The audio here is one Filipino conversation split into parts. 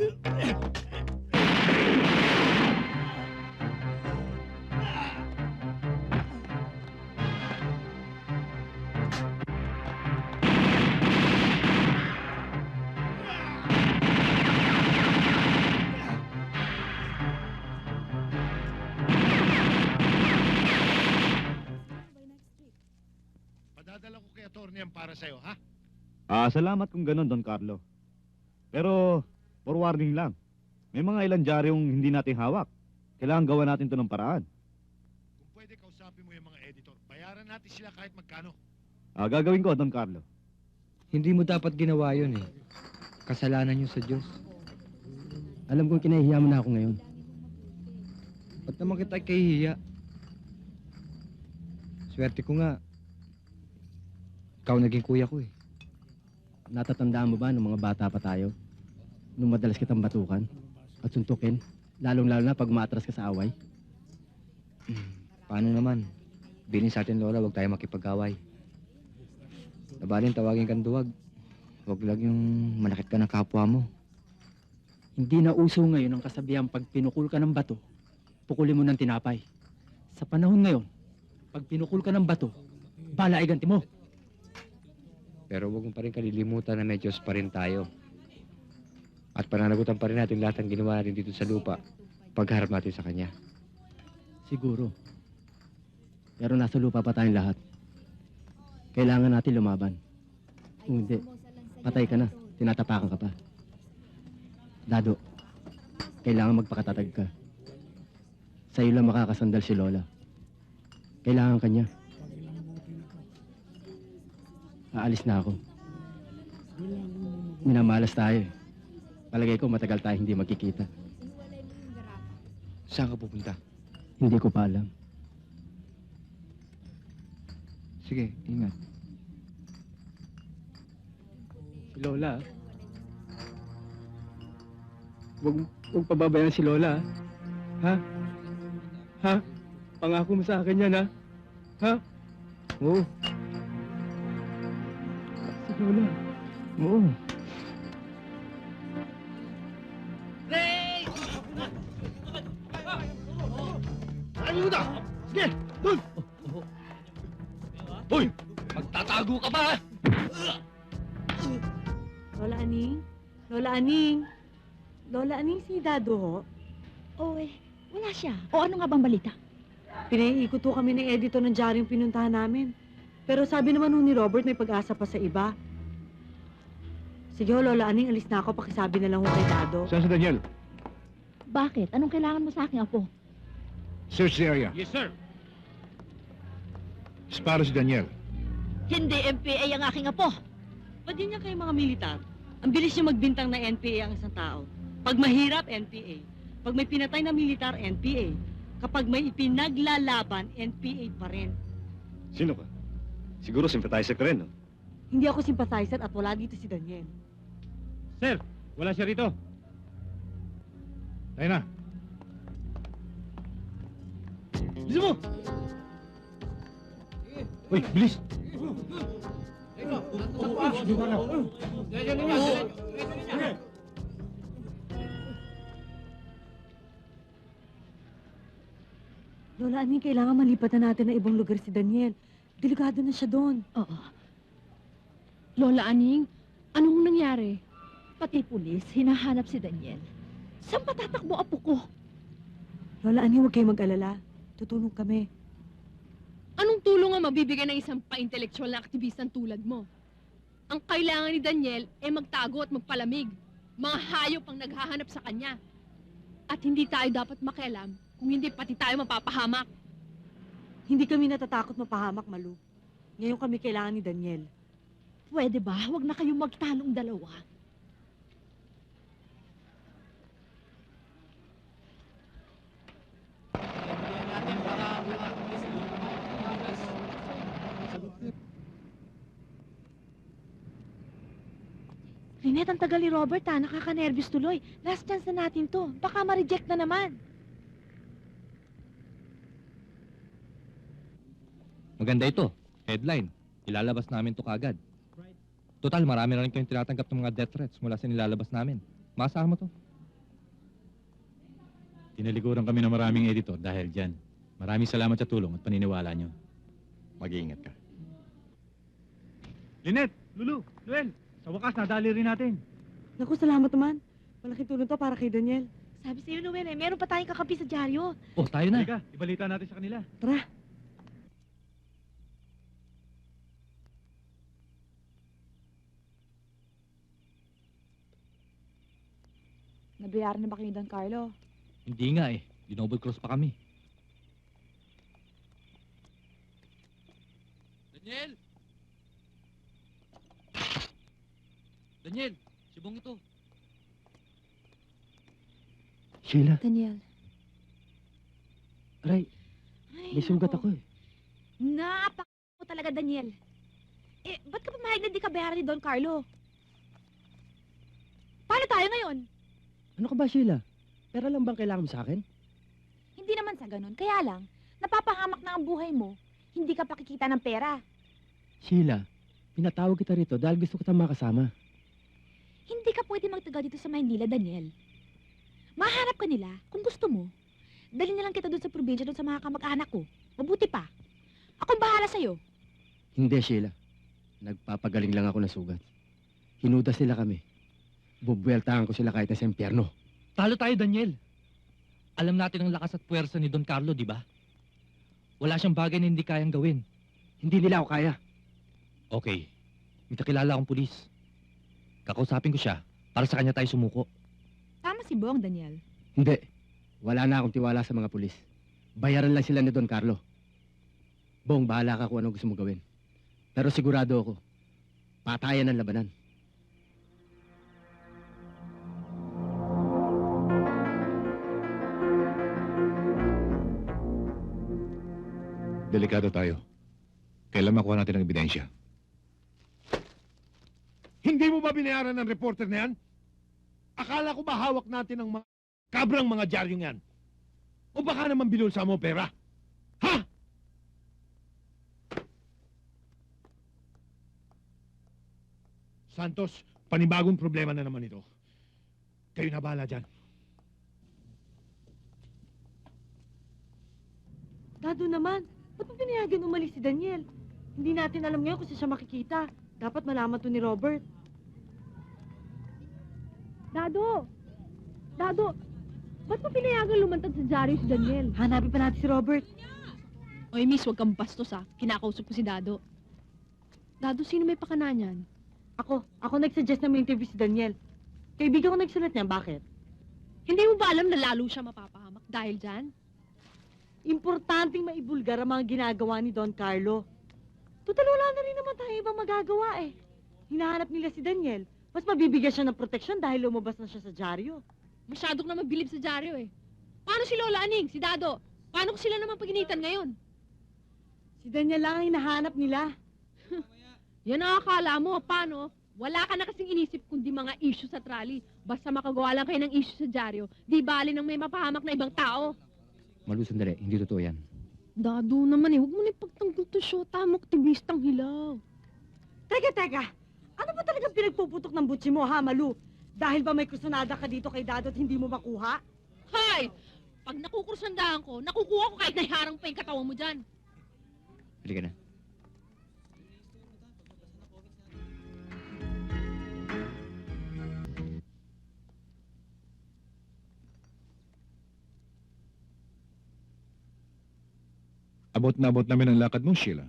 Padadala ko kay attorney yan para sa'yo, ha? Ah, salamat kung ganun, Don Carlo. Pero, for warning lang. May mga ilan dyaryong hindi natin hawak. Kailangan gawa natin to ng paraan. Kung pwede, kausapin mo yung mga editor. Bayaran natin sila kahit magkano. Ah, gagawin ko, Don Carlo. Hindi mo dapat ginawa yun eh. Kasalanan niyo sa Diyos. Alam kong kinahihiya mo na ako ngayon. Ba't naman kita kahihiya? Swerte ko nga. Ikaw naging kuya ko eh. Natatandaan mo ba nung mga bata pa tayo? Nung madalas kitang batukan at suntukin, lalong-lalo na pag umaatras ka sa away. Paano naman? Bilin sa atin, Lola, huwag tayo makipag-away. Nabalin, tawagin kang duwag. Huwag lang yung manakit ka ng kapwa mo. Hindi na uso ngayon ang kasabihan pag pinukul ka ng bato, pukulin mo ng tinapay. Sa panahon ngayon, pag pinukul ka ng bato, bala ay ganti mo. Pero huwag mo pa rin kalilimutan na may Diyos pa rin tayo. At pananagutan pa rin natin lahat ng ginawa natin dito sa lupa pagharap natin sa Kanya. Siguro. Pero nasa lupa pa tayong lahat. Kailangan natin lumaban. Kung hindi, patay ka na. Tinatapakan ka pa. Dado, kailangan magpakatatag ka. Sa'yo lang makakasandal si Lola. Kailangan kanya. Aalis na ako. Minamalas tayo eh. Palagay ko matagal tayo hindi magkikita. Saan ka pupunta? Hindi ko pa alam. Sige, ingat. Si Lola. ah. Huwag, huwag pababayaan si Lola. ah. Ha? Ha? Pangako mo sa akin yan, ha? Ha? Oo. Si Lola. Oo. Sige, doon! Hoy! Magtatago ka ba? Lola Aning? Lola Aning? Lola Aning si Dado ho? Oo eh, wala siya. O ano nga bang balita? Pinaiikot ho kami ng editor ng dyaryo yung pinuntahan namin. Pero sabi naman ho ni Robert may pag-asa pa sa iba. Sige ho, Lola Aning, alis na ako. Pakisabi na lang ho kay Dado. Saan si Daniel? Bakit? Anong kailangan mo sa akin, Apo? Search the area. Yes, sir. Disparo si Daniel. Hindi MPA ang aking Apo. Pwede niya kayo mga militar. Ang bilis niyo magbintang na NPA ang isang tao. Pag mahirap, NPA. Pag may pinatay na militar, NPA. Kapag may ipinaglalaban, NPA pa rin. Sino ka? Siguro sympathizer ka rin, no? Hindi ako sympathizer at wala dito si Daniel. Sir, wala siya rito. Tayo na. Bilis mo! Uy, bilis! Lola, Aning, kailangan malipatan natin na ibang lugar si Daniel. Delikado na siya doon. Oo. Lola Aning, anong nangyari? Pati pulis, hinahanap si Daniel. Saan patatakbo apo ko? Lola, Aning, huwag kayong mag-alala. Tutulong kami. Anong tulong ang mabibigay ng isang pa-intelektual na aktivistan tulad mo? Ang kailangan ni Daniel ay magtago at magpalamig. Mga hayop ang naghahanap sa kanya. At hindi tayo dapat makialam kung hindi pati tayo mapapahamak. Hindi kami natatakot mapahamak, Malu. Ngayon kami kailangan ni Daniel. Pwede ba? Huwag na kayong magtanong dalawa. Lynette, ang tagal ni Robert ha. Nakaka-nervous tuloy. Last chance na natin to. Baka ma-reject na naman. Maganda ito. Headline. Ilalabas namin to kagad. Total, marami na rin kayong tinatanggap ng mga death threats mula sa nilalabas namin. Maasahan mo to. Tinalikuran kami ng maraming editor dahil dyan. Maraming salamat sa tulong at paniniwala nyo. Mag-iingat ka. Linet, Lulu, Luel, sa wakas nadali rin natin. Naku, salamat naman. Malaking tulong to para kay Daniel. Sabi sa'yo, Noel, eh, meron pa tayong kakapi sa dyaryo. Oh, tayo na. Halika, ibalita natin sa kanila. Tara. Nabayaran na ba kayo, Don Carlo? Hindi nga eh. Dinoble cross pa kami. Daniel! Daniel! Sibong ito. Sheila, Daniel. aray, Ay, may sugat nako. ako eh. Napak mo talaga, Daniel. Eh, ba't ka pumayag na di ka bayaran ni Don Carlo? Paano tayo ngayon? Ano ka ba, Sheila? Pera lang bang kailangan mo sa akin? Hindi naman sa ganun. Kaya lang, napapahamak na ang buhay mo. Hindi ka pakikita ng pera. Sheila, pinatawag kita rito dahil gusto kita makasama. Hindi ka pwede magtaga dito sa Maynila, Daniel. Mahanap ka nila kung gusto mo. Dali na lang kita doon sa probinsya doon sa mga kamag-anak ko. Mabuti pa. Akong bahala sa'yo. Hindi, Sheila. Nagpapagaling lang ako ng sugat. Hinudas nila kami. Bubueltahan ko sila kahit na sa impyerno. Talo tayo, Daniel. Alam natin ang lakas at puwersa ni Don Carlo, di ba? Wala siyang bagay na hindi kayang gawin. Hindi nila ako kaya. Okay. May kakilala akong pulis. Kakausapin ko siya para sa kanya tayo sumuko. Tama si Bong, Daniel. Hindi. Wala na akong tiwala sa mga pulis. Bayaran lang sila ni Don Carlo. Bong, bahala ka kung ano gusto mo gawin. Pero sigurado ako, patayan ang labanan. Delikado tayo. Kailan makuha natin ang ebidensya? Hindi mo ba binayaran ng reporter na yan? Akala ko ba hawak natin ang mga kabrang mga dyaryong yan? O baka naman binulsa mo pera? Ha? Santos, panibagong problema na naman ito. Kayo na bahala dyan. Dado naman, ba't mo pinayagan umalis si Daniel? Hindi natin alam ngayon kung siya makikita. Dapat malaman to ni Robert. Dado! Dado! Ba't mo pinayagan lumantad sa dyaryo si Daniel? Hanapin pa natin si Robert. Oy, miss, huwag kang bastos ah. Kinakausap ko si Dado. Dado, sino may pakana niyan? Ako, ako nagsuggest na may interview si Daniel. Kaibigan ko nagsulat niya, bakit? Hindi mo ba alam na lalo siya mapapahamak dahil dyan? Importanteng maibulgar ang mga ginagawa ni Don Carlo. Total wala na rin naman tayo ibang magagawa eh. Hinahanap nila si Daniel. Mas mabibigyan siya ng proteksyon dahil lumabas na siya sa dyaryo. Masyado ka naman bilib sa dyaryo eh. Paano si Lola Aning, si Dado? Paano ko sila naman paginitan ngayon? Si Daniel lang ang hinahanap nila. Yan ang akala mo, paano? Wala ka na kasing inisip kundi mga issue sa trolley. Basta makagawa lang kayo ng issue sa dyaryo, di bali nang may mapahamak na ibang tao. Malu, sandali. Hindi totoo yan. Dado naman eh, huwag mo na ipagtanggol to Shota, mo aktivistang hilaw. Teka, teka. Ano ba talagang pinagpuputok ng butsi mo, ha, Malu? Dahil ba may kusunada ka dito kay Dado at hindi mo makuha? Hay! Pag nakukursandahan ko, nakukuha ko kahit nahiharang pa yung katawan mo dyan. Halika na. Abot na abot namin ang lakad mo, Sheila.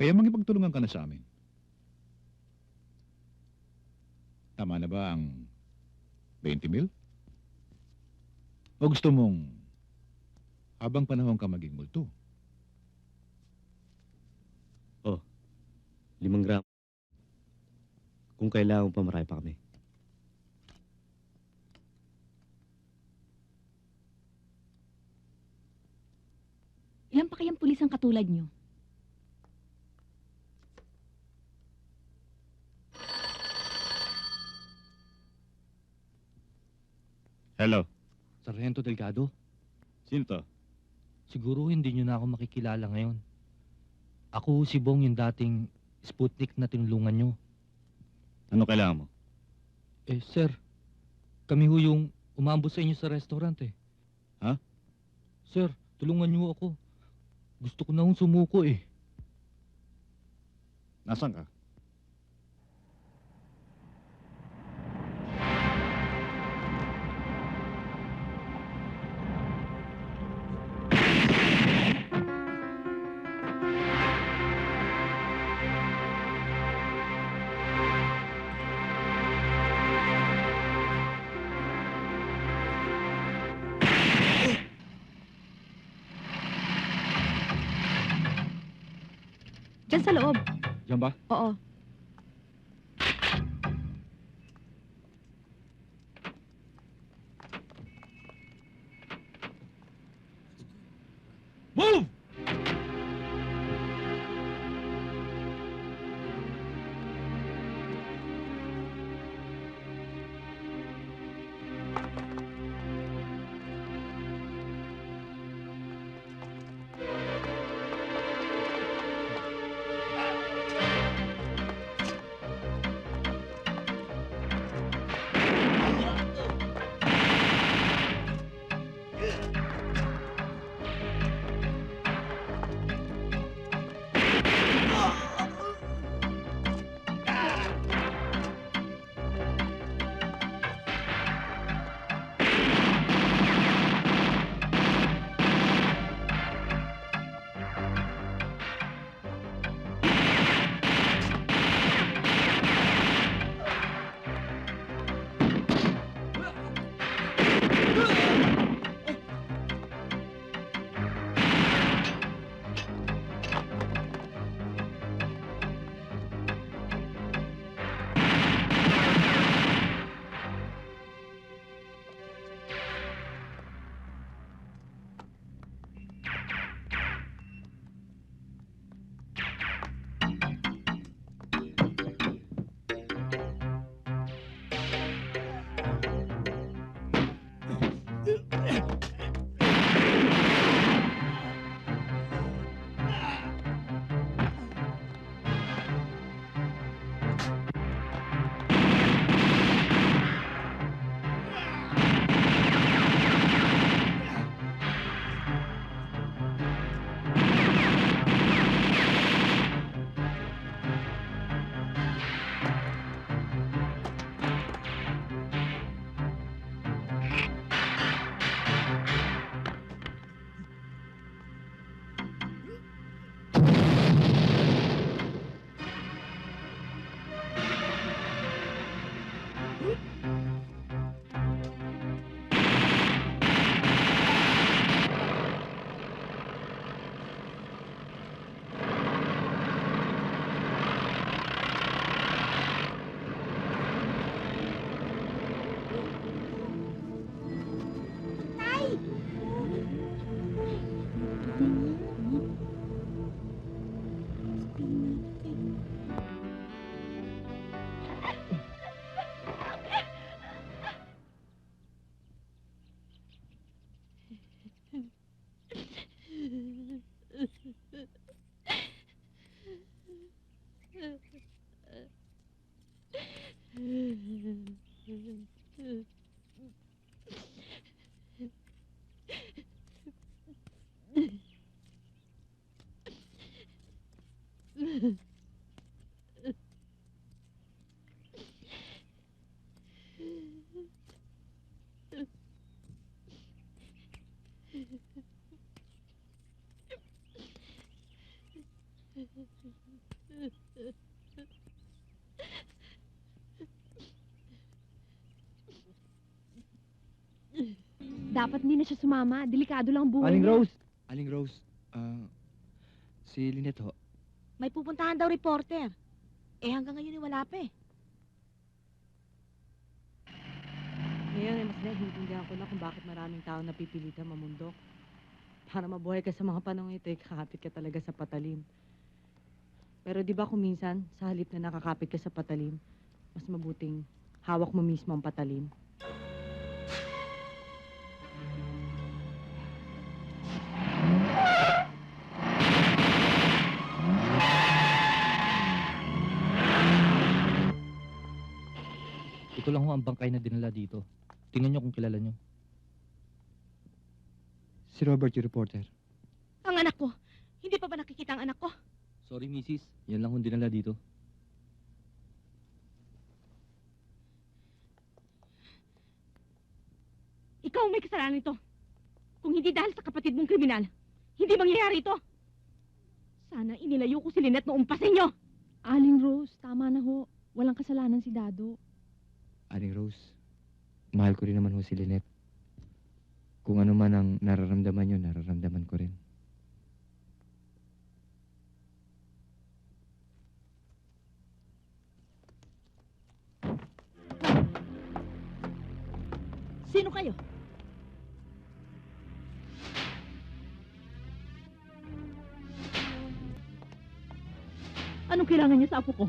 Kaya magipagtulungan ka na sa amin. Tama na ba ang 20 mil? O gusto mong habang panahon ka maging multo? Limang gram. Kung kailangan pa, marami pa kami. Ilan pa kayang pulis ang katulad nyo? Hello, Sargento Delgado, sino to? siguro hindi nyo na ako makikilala ngayon. Ako si Bong yung dating Sputnik na tinulungan nyo. Ano kailangan mo? Eh, sir, kami ho yung umambot sa inyo sa restaurant eh. Ha? Sir, tulungan niyo ako. Gusto ko na hong sumuko eh. Nasaan ka? Diyan sa loob. Diyan ba? Oo. Música Dapat hindi na siya sumama. Delikado lang ang buhay Aling niya. Rose, Aling Rose, ah, si Lynette ho. May pupuntahan daw reporter. Eh hanggang ngayon eh, wala pa eh. Ngayon ay mas naiintindihan ko na kung bakit maraming tao napipilitan mamundok. Para mabuhay ka sa mga panahon ito, eh, kakapit ka talaga sa patalim. Pero di ba kung minsan, sa halip na nakakapit ka sa patalim, mas mabuting hawak mo mismo ang patalim. Ho ang bangkay na dinala dito. Tingnan nyo kung kilala nyo. Si Robert yung reporter. Ang anak ko. Hindi pa ba nakikita ang anak ko? Sorry, misis. Yan lang kung dinala dito. Ikaw ang may kasalanan nito. Kung hindi dahil sa kapatid mong kriminal, hindi mangyayari ito. Sana inilayo ko si Lynette noong pa sa inyo. Aling Rose, tama na ho. Walang kasalanan si Dado. Aling Rose, mahal ko rin naman ho si Lynette. Kung ano man ang nararamdaman nyo, nararamdaman ko rin. Sino kayo? Anong kailangan niya sa apo ko?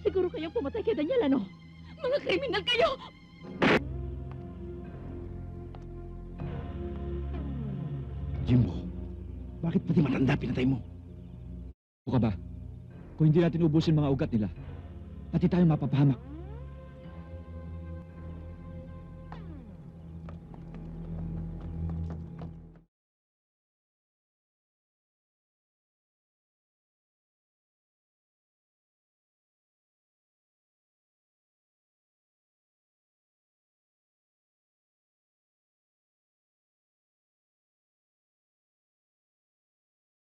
Siguro kayo pumatay kay Daniel, ano? Mga kriminal kayo! Jimbo, bakit pati matanda pinatay mo? O ka ba? Kung hindi natin ubusin mga ugat nila, pati tayo mapapahamak.